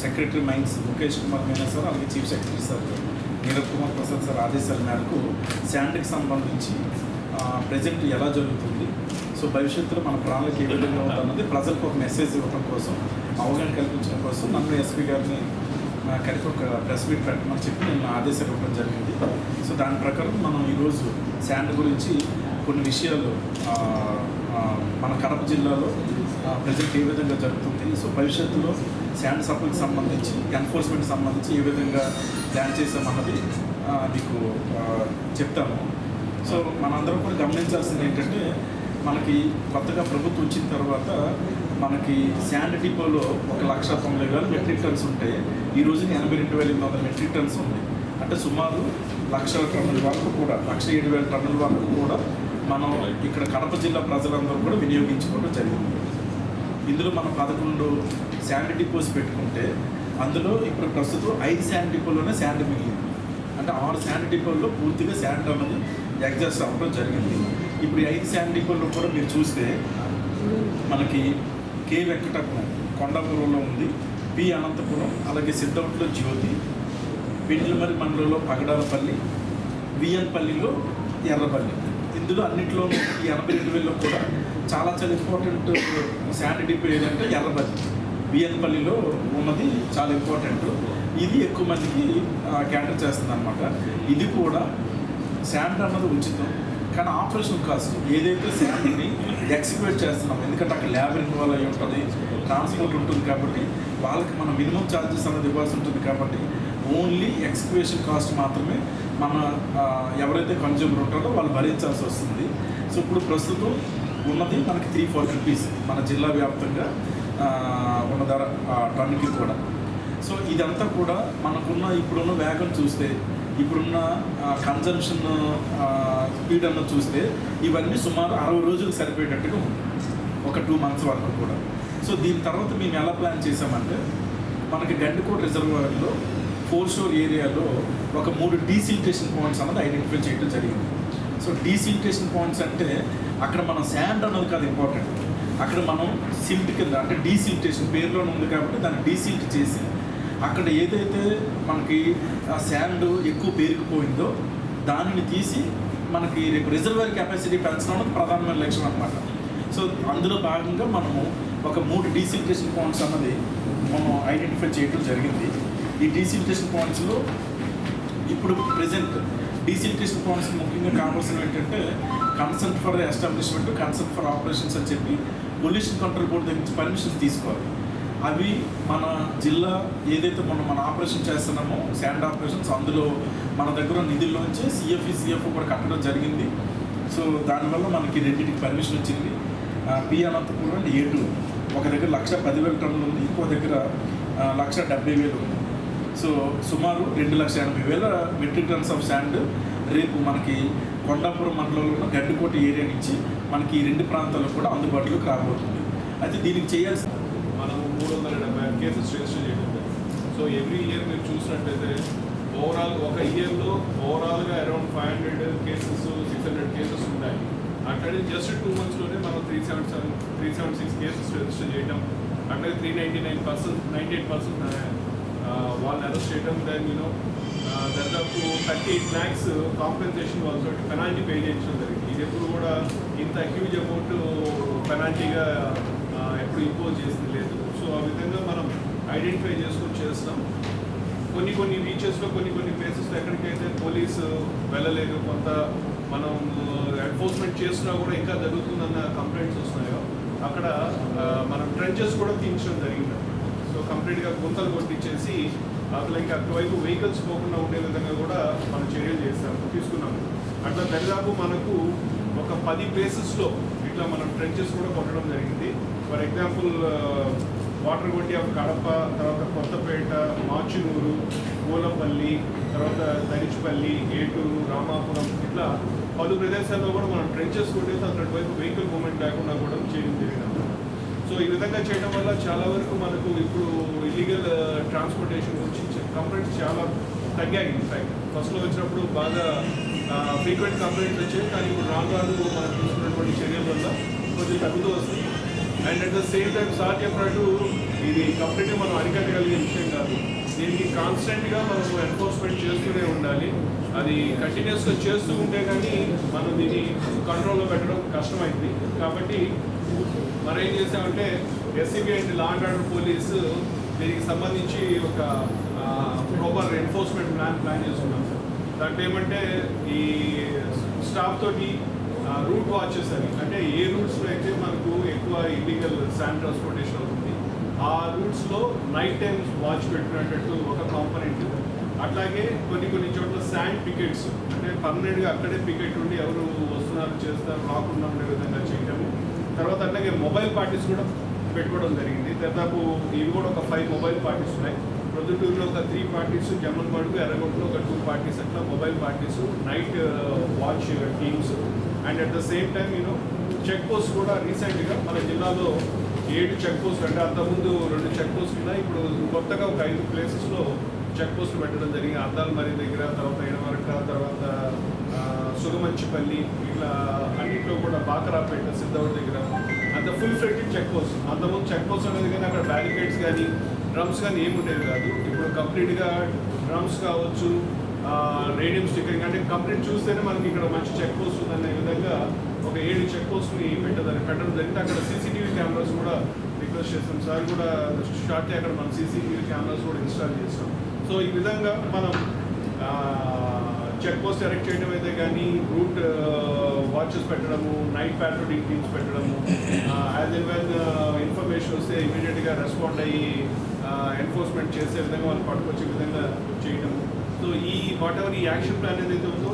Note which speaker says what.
Speaker 1: Mukesh Kumar Meena sir అలాగే chief secretary sir Nirav Kumar Prasad sir ఆదేశాల మేరకు శాండ్కి సంబంధించి ప్రజెంట్ ఎలా జరుగుతుంది? సో భవిష్యత్తులో మన ప్రాణాలకు ఏ విధంగా ఉందన్నది ప్రజలకు ఒక మెసేజ్ ఇవ్వడం కోసం అవగాహన కల్పించడం కోసం నన్ను ఎస్పీ గారిని కలిపి ఒక ప్రెస్ మీట్ పెట్టమని చెప్పి నేను ఆదేశాలు ఇవ్వడం జరిగింది. సో దాని ప్రకారం మనం ఈరోజు శాండ్ గురించి కొన్ని విషయాలు మన కడప జిల్లాలో ప్రజెంట్ ఏ విధంగా జరుగుతుంది? సో భవిష్యత్తులో శాండ్ సప్లైకి సంబంధించి ఎన్ఫోర్స్మెంట్ సంబంధించి ఏ విధంగా ప్లాన్ చేసామన్నది మీకు చెప్తాము చెప్తాను. సో మనందరం కూడా గమనించాల్సింది ఏంటంటే మనకి కొత్తగా ప్రభుత్వం వచ్చిన తర్వాత మనకి శాండ్ డిపోలో ఒక లక్ష తొంభై వేల మెట్రిక్ టన్స్ ఉంటాయి ఈ రోజున ఎనభై రెండు వేల ఎనిమిది వందల మెట్రిక్ టన్స్ ఉంది. అంటే సుమారు లక్ష టన్నుల వరకు కూడా లక్ష ఏడు వేల టన్నుల వరకు కూడా మనం ఇక్కడ కడప జిల్లా ప్రజలందరూ కూడా వినియోగించుకోవడం జరిగింది. ఇందులో మనం పదకొండు శాండ్ డిపోస్ పెట్టుకుంటే అందులో ఇప్పుడు ప్రస్తుతం ఐదు శాండ్ డిపోలోనే శాండ్ మిగిలింది. అంటే ఆరు శాండ్ డిపోల్లో పూర్తిగా శాండ్ అనేది ఎగ్జాస్ట్ అవ్వడం జరిగింది. ఇప్పుడు ఐదు శాండ్ డిపోల్లో కూడా మీరు చూస్తే మనకి కే వెంకటపురం కొండాపురంలో ఉంది పి అనంతపురం అలాగే సిద్ధౌట్లో జ్యోతి పెండ్లమరి మండలంలో పగడాలపల్లి విఎన్పల్లిలో ఎర్రపల్లి. ఇందులో అన్నింటిలోనూ ఈ ఎనభై రెండు వేలలో కూడా చాలా చాలా ఇంపార్టెంట్ శాండ్ పేరు అంటే ఎర్రబల్లి. బియ్యంపల్లిలో ఉన్నది చాలా ఇంపార్టెంట్ ఇది ఎక్కువ మందికి క్యాటర్ చేస్తుంది అనమాట ఇది కూడా శాండ్ అన్నది ఉచితం. కానీ ఆపరేషన్ కాస్ట్ ఏదైతే శాండ్ని ఎక్స్క్వేట్ చేస్తున్నాం ఎందుకంటే అక్కడ ల్యాబ్ ఇన్వాల్వ్ అయి ఉంటుంది ట్రాన్స్పోర్ట్ ఉంటుంది కాబట్టి వాళ్ళకి మనం మినిమం ఛార్జెస్ అనేది ఇవ్వాల్సి ఉంటుంది కాబట్టి ఓన్లీ ఎక్స్క్వేషన్ కాస్ట్ మాత్రమే మన ఎవరైతే కన్జ్యూమర్ ఉంటారో వాళ్ళు భరించాల్సి వస్తుంది. సో ఇప్పుడు ప్రస్తుతం ఉన్నది మనకి త్రీ ఫార్టీ రూపీస్ మన జిల్లా వ్యాప్తంగా ఉన్న ధర ఆ, టన్నుకి కూడా. సో ఇదంతా కూడా మనకున్న ఇప్పుడున్న వేగం చూస్తే ఇప్పుడున్న కన్జంప్షన్ స్పీడ్ అన్న చూస్తే ఇవన్నీ సుమారు అరవై రోజులు సరిపోయేటట్టుగా ఉంది. ఒక టూ మంత్స్ వరకు కూడా. సో దీని తర్వాత మేము ఎలా ప్లాన్ చేసామంటే మనకి గండికోట రిజర్వాయర్లో ఫోర్ షోర్ ఏరియాలో ఒక మూడు డీసిల్టేషన్ పాయింట్స్ అన్నది ఐడెంటిఫై చేయడం జరిగింది. సో డీసిల్టేషన్ పాయింట్స్ అంటే అక్కడ మనం శాండ్ అన్నది కాదు ఇంపార్టెంట్. అక్కడ మనం సిల్ట్ కింద అంటే డీసిల్టేషన్ పేరులోనే ఉంది కాబట్టి దాన్ని డీసిల్ట్ చేసి అక్కడ ఏదైతే మనకి శాండ్ ఎక్కువ పేరుకుపోయిందో దానిని తీసి మనకి రేపు రిజర్వాయర్ కెపాసిటీ పెంచడం ప్రధానమైన లక్ష్యం అనమాట సో అందులో భాగంగా మనము ఒక మూడు డీసిల్టేషన్ పాయింట్స్ అన్నది మనం ఐడెంటిఫై చేయడం జరిగింది. ఈ డీసిలిటేషన్ పాయింట్స్లో ఇప్పుడు ప్రెసెంట్ డీసిలిటేషన్ పాయింట్స్ ముఖ్యంగా కావాల్సినవి ఏంటంటే consent for establishment consent for operations అని చెప్పి పొల్యూషన్ కంట్రోల్ బోర్డు దగ్గర నుంచి పర్మిషన్స్ తీసుకోవాలి. అవి మన జిల్లా ఏదైతే మనం మన ఆపరేషన్ చేస్తున్నామో శాండ్ ఆపరేషన్స్ అందులో మన దగ్గర నిధుల్లోంచి సిఎఫ్ఈ సిఎఫ్ కూడా కట్టడం జరిగింది. సో దానివల్ల మనకి రెండింటికి పర్మిషన్ వచ్చింది. ఆ, పి అనంతపురం అండ్ ఏ ఒక దగ్గర లక్ష పదివేల టన్నులు ఉంది ఇంకో దగ్గర లక్ష డెబ్బై వేలు ఉంది. సో సుమారు రెండు లక్షల ఎనభై వేల మెట్రిక్ టన్స్ ఆఫ్ శాండ్ రేపు మనకి కొండాపురం మండలంలో ఉన్న గడ్డికోట ఏరియా నుంచి మనకి ఈ రెండు ప్రాంతాల్లో కూడా అందుబాటులోకి రాబోతుంది. అయితే దీనికి చేయాల్సిన
Speaker 2: మనము మూడు వందల డెబ్బై కేసెస్ రిజిస్టర్ చేయడం సో ఎవ్రీ ఇయర్ మీరు చూసినట్టయితే ఓవరాల్ ఒక ఇయర్లో ఓవరాల్గా around five hundred cases six hundred cases ఉన్నాయి అట్లనే జస్ట్ టూ మంత్స్లోనే మనం three seven seven three seven six cases register చేయడం అట్లనే three ninety nine percent ninety eight percent వాళ్ళని అరెస్ట్ చేయడం దెన్ యూనో దాదాపు థర్టీ ఎయిట్ ల్యాక్స్ కాంపెన్సేషన్ వాళ్ళతో పెనాల్టీ పే చేయించడం జరిగింది ఇది ఎప్పుడు కూడా ఇంత హ్యూజ్ అమౌంట్ పెనాల్టీగా ఎప్పుడు ఇంపోజ్ చేసింది లేదు. సో ఆ విధంగా మనం ఐడెంటిఫై చేసుకొని చేస్తాం. కొన్ని కొన్ని బీచెస్లో కొన్ని కొన్ని ప్లేసెస్లో ఎక్కడికైతే పోలీసు వెళ్ళలేదు కొంత మనం ఎన్ఫోర్స్మెంట్ చేసినా కూడా ఇంకా జరుగుతుందన్న కంప్లైంట్స్ వస్తున్నాయో అక్కడ మనం ట్రెంచెస్ కూడా తీయించడం జరిగింది కంప్లీట్గా గుంతలు కొట్టించేసి అసలు ఇంకా అటువైపు వెహికల్స్ పోకుండా ఉండే విధంగా కూడా మనం చర్యలు చేస్తాము తీసుకున్నాము అట్లా దరిదాపు మనకు ఒక పది ప్లేసెస్లో ఇట్లా మనం ట్రెంచెస్ కూడా కొట్టడం జరిగింది. ఫర్ ఎగ్జాంపుల్ వాటర్ కొట్టి ఆఫ్ కడప తర్వాత కొత్తపేట మాచునూరు పూలపల్లి తర్వాత దరిచిపల్లి ఏటూరు రామాపురం ఇట్లా పలు ప్రదేశాల్లో కూడా మనం ట్రెంచెస్ కొట్టేసి అటువైపు వెహికల్ మూమెంట్ లేకుండా కూడా చేయడం జరిగింది. సో ఈ విధంగా చేయడం వల్ల చాలా వరకు మనకు ఇప్పుడు ఇల్లీగల్ ట్రాన్స్పోర్టేషన్ uh, గురించి కంప్లైంట్స్ చాలా తగ్గాయి ఇన్ఫాక్ట్ ఫస్ట్లో వచ్చినప్పుడు బాగా ఫ్రీక్వెంట్ కంప్లైంట్స్ వచ్చాయి కానీ ఇప్పుడు రాను రాను మనం తీసుకున్నటువంటి చర్యల వల్ల కొంచెం తగ్గుతూ వస్తుంది. And at the same time sir చెప్పినట్టు ఇది కంప్లీట్గా మనం అరికట్టగలిగే విషయం కాదు. దీనికి కాన్స్టెంట్గా మనం ఎన్ఫోర్స్మెంట్ చేస్తూనే ఉండాలి. అది కంటిన్యూస్గా చేస్తూ ఉంటే కానీ మనం దీన్ని కంట్రోల్లో పెట్టడం కష్టమైంది. కాబట్టి మరి ఏం చేసామంటే SCB and law and order police దీనికి సంబంధించి ఒక ప్రాపర్ ఎన్ఫోర్స్మెంట్ ప్లాన్ ప్లాన్ చేస్తున్నాం సార్ దాంట్లో ఏమంటే ఈ స్టాఫ్ తోటి రూట్ వాచెస్ అని. అంటే ఏ రూట్స్లో అయితే మనకు ఎక్కువ ఇల్లీగల్ శాండ్ ట్రాన్స్పోర్టేషన్ అవుతుంది ఆ రూట్స్లో నైట్ టైం వాచ్ పెట్టినట్టు ఒక కాంపనెంట్ అట్లాగే కొన్ని కొన్ని చోట్ల శాండ్ పికెట్స్ అంటే పర్మనెంట్గా అక్కడే పికెట్ ఉండి ఎవరు వస్తున్నారు చేస్తారు రాకుండా ఉండే విధంగా చేయడము తర్వాత అట్లాగే మొబైల్ పార్టీస్ కూడా పెట్టుకోవడం జరిగింది. దాదాపు ఇవి కూడా ఒక ఫైవ్ మొబైల్ పార్టీస్ ఉన్నాయి. ప్రొద్దుటూరులో ఒక త్రీ పార్టీస్ జమ్మన్పాడుకు ఎర్రగొండలో ఒక టూ పార్టీస్ అట్లా mobile parties night watch teams and at the same time you know check post కూడా రీసెంట్గా మన జిల్లాలో ఏడు చెక్ పోస్ట్ అంటే అంతకుముందు రెండు చెక్ పోస్ట్ ఉన్నాయి. ఇప్పుడు కొత్తగా ఒక ఐదు ప్లేసెస్లో చెక్ పోస్ట్ పెట్టడం జరిగింది. అద్దాల మరి దగ్గర తర్వాత ఎడమరక తర్వాత సుగమంచిపల్లి ఇట్లా అన్నింటిలో కూడా బాకరాపేట సిద్ధవర్ దగ్గర అంత ఫుల్ ఫ్లెక్టెడ్ చెక్ పోస్ట్ అంతకుముందు చెక్ పోస్ట్ అనేది కానీ అక్కడ బ్యారికేడ్స్ కానీ డ్రమ్స్ కానీ ఏమి ఉండేవి కాదు. ఇప్పుడు కంప్లీట్గా డ్రమ్స్ కావచ్చు రేడియం స్టిక్కరింగ్ అంటే కంప్లీట్ చూస్తేనే మనకి ఇక్కడ మంచి చెక్ పోస్ట్ ఉందనే విధంగా ఒక ఏడు చెక్ పోస్ట్ని పెట్టదని పెట్టడం జరిగింది. అక్కడ సీసీటీవీ కెమెరాస్ కూడా రిక్వెస్ట్ చేస్తాం. సార్ కూడా షార్ట్లీ అక్కడ మనం సీసీటీవీ కెమెరాస్ కూడా ఇన్స్టాల్ చేస్తాం. సో ఈ విధంగా మనం చెక్ పోస్ట్ ఎరెక్ట్ చేయడం అయితే కానీ రూట్ వాచెస్ uh, పెట్టడము నైట్ ప్యాట్రోలింగ్ టీమ్స్ పెట్టడము యాజ్ ఎన్ వెన్ ఇన్ఫర్మేషన్ వస్తే ఇమీడియట్గా రెస్పాండ్ అయ్యి uh, ఎన్ఫోర్స్మెంట్ చేసే విధంగా వాళ్ళు పట్టుకొచ్చే విధంగా చేయడము. సో ఈ వాట్ ఎవర్ ఈ యాక్షన్ ప్లాన్ ఏదైతే ఉందో